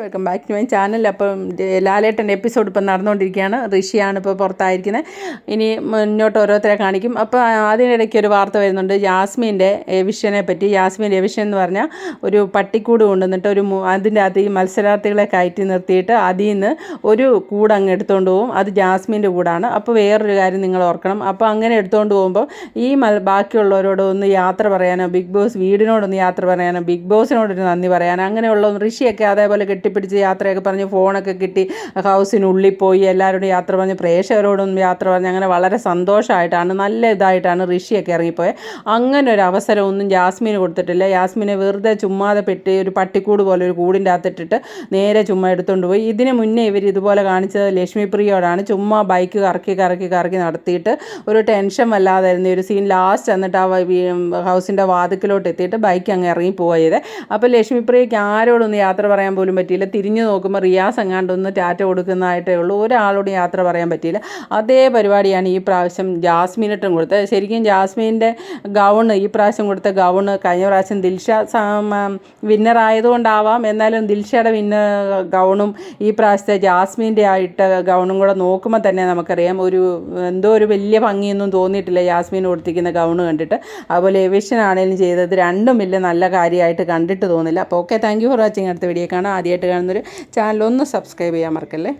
Welcome back to my channel. അപ്പം ലാലേട്ടന്റെ episode ഇപ്പം നടന്നുകൊണ്ടിരിക്കുകയാണ്. ഋഷിയാണ് ഇപ്പോൾ പുറത്തായിരിക്കുന്നത്. ഇനി മുന്നോട്ട് ഓരോരുത്തരെ കാണിക്കും. അപ്പോൾ അതിനിടയ്ക്ക് ഒരു വാർത്ത വരുന്നുണ്ട്. ജാസ്മിന്റെ എവിഷനെ പറ്റി. യാസ്മീൻ എവിഷൻ എന്ന് പറഞ്ഞാൽ ഒരു പട്ടിക്കൂട് കൊണ്ടുവന്നിട്ട് ഒരു മു- അതിന്റെ അകത്ത് ഈ മത്സരാർത്ഥികളെ കയറ്റി നിർത്തിയിട്ട് അതിൽ നിന്ന് ഒരു കൂട് അങ്ങ് എടുത്തുകൊണ്ട് പോകും അത് ജാസ്മിന്റെ കൂടാണ്. അപ്പോൾ വേറൊരു കാര്യം നിങ്ങൾ ഓർക്കണം. അപ്പോൾ അങ്ങനെ എടുത്തുകൊണ്ട് പോകുമ്പോൾ ഈ മൽ ബാക്കിയുള്ളവരോട് ഒന്ന് യാത്ര പറയാനോ ബിഗ് ബോസ് വീടിനോടൊന്ന് യാത്ര പറയാനോ ബിഗ് ബോസിനോടൊരു നന്ദി പറയാനോ അങ്ങനെയുള്ള ഋഷിയൊക്കെ അതേപോലെ കെട്ടിപ്പിടിച്ച് യാത്രയൊക്കെ പറഞ്ഞ് ഫോണൊക്കെ കിട്ടി ഹൗസിനുള്ളിൽ പോയി എല്ലാവരോടും യാത്ര പറഞ്ഞ് പ്രേക്ഷകരോടും യാത്ര പറഞ്ഞ് അങ്ങനെ വളരെ സന്തോഷമായിട്ടാണ് നല്ല ഇതായിട്ടാണ് ഋഷിയൊക്കെ ഇറങ്ങിപ്പോയത് അങ്ങനെ ഒരു അവസരം ഒന്നും ജാസ്മിന് കൊടുത്തിട്ടില്ല. യാസ്മിനെ വെറുതെ ചുമ്മാതെ പെട്ടി ഒരു പട്ടിക്കൂട് പോലെ ഒരു കൂടിന്റെ അകത്തിട്ടിട്ട് നേരെ ചുമ്മാ എടുത്തുകൊണ്ട് പോയി. ഇതിന് മുന്നേ ഇവർ ഇതുപോലെ കാണിച്ചത് ലക്ഷ്മി പ്രിയോടാണ് ചുമ്മാ ബൈക്ക് കറക്കി കറക്കി കറക്കി നടത്തിയിട്ട് ഒരു ടെൻഷൻ വല്ലാതായിരുന്നു. ഒരു സീൻ ലാസ്റ്റ് എന്നിട്ട് ആ ഹൗസിന്റെ വാതിക്കിലോട്ട് എത്തിയിട്ട് ബൈക്ക് അങ്ങ് ഇറങ്ങി പോയത് അപ്പോൾ ലക്ഷ്മി പ്രിയയ്ക്ക് ആരോടൊന്നും യാത്ര പറയാൻ പോലും പറ്റിയില്ല. തിരിഞ്ഞു നോക്കുമ്പോൾ റിയാസ് എങ്ങാണ്ടൊന്ന് ടാറ്റ കൊടുക്കുന്നതായിട്ടേ ഉള്ളൂ. ഒരാളോട് യാത്ര പറയാൻ പറ്റിയില്ല. അതേ പരിപാടിയാണ് ഈ പ്രാവശ്യം ജാസ്മിനിട്ടും കൊടുത്തത്. ശരിക്കും ജാസ്മിന്റെ ഗൗണ് ഈ പ്രാവശ്യം കൊടുത്ത ഗൗണ് കഴിഞ്ഞ പ്രാവശ്യം ദിൽഷ വിന്നറായതുകൊണ്ടാവാം എന്നാലും ദിൽഷയുടെ വിന്ന ഗൗണും ഈ പ്രാവശ്യത്തെ ജാസ്മിന്റെ ആയിട്ട് ഗൗണും കൂടെ നോക്കുമ്പോൾ തന്നെ നമുക്കറിയാം. ഒരു എന്തോ ഒരു വലിയ ഭംഗിയൊന്നും തോന്നിയിട്ടില്ല ജാസ്മിൻ കൊടുത്തിരിക്കുന്ന ഗൗണ് കണ്ടിട്ട്. അതുപോലെ എവിഷൻ ആണെങ്കിലും ചെയ്തത് രണ്ടും വലിയ നല്ല കാര്യമായിട്ട് കണ്ടിട്ട് തോന്നില്ല. അപ്പോൾ okay thank you for watching അടുത്ത വീഡിയോ കാണാം. ആദ്യമായിട്ട് കാണുന്നൊരു ചാനൽ ഒന്ന് സബ്സ്ക്രൈബ് ചെയ്യാൻ മറക്കല്ലേ?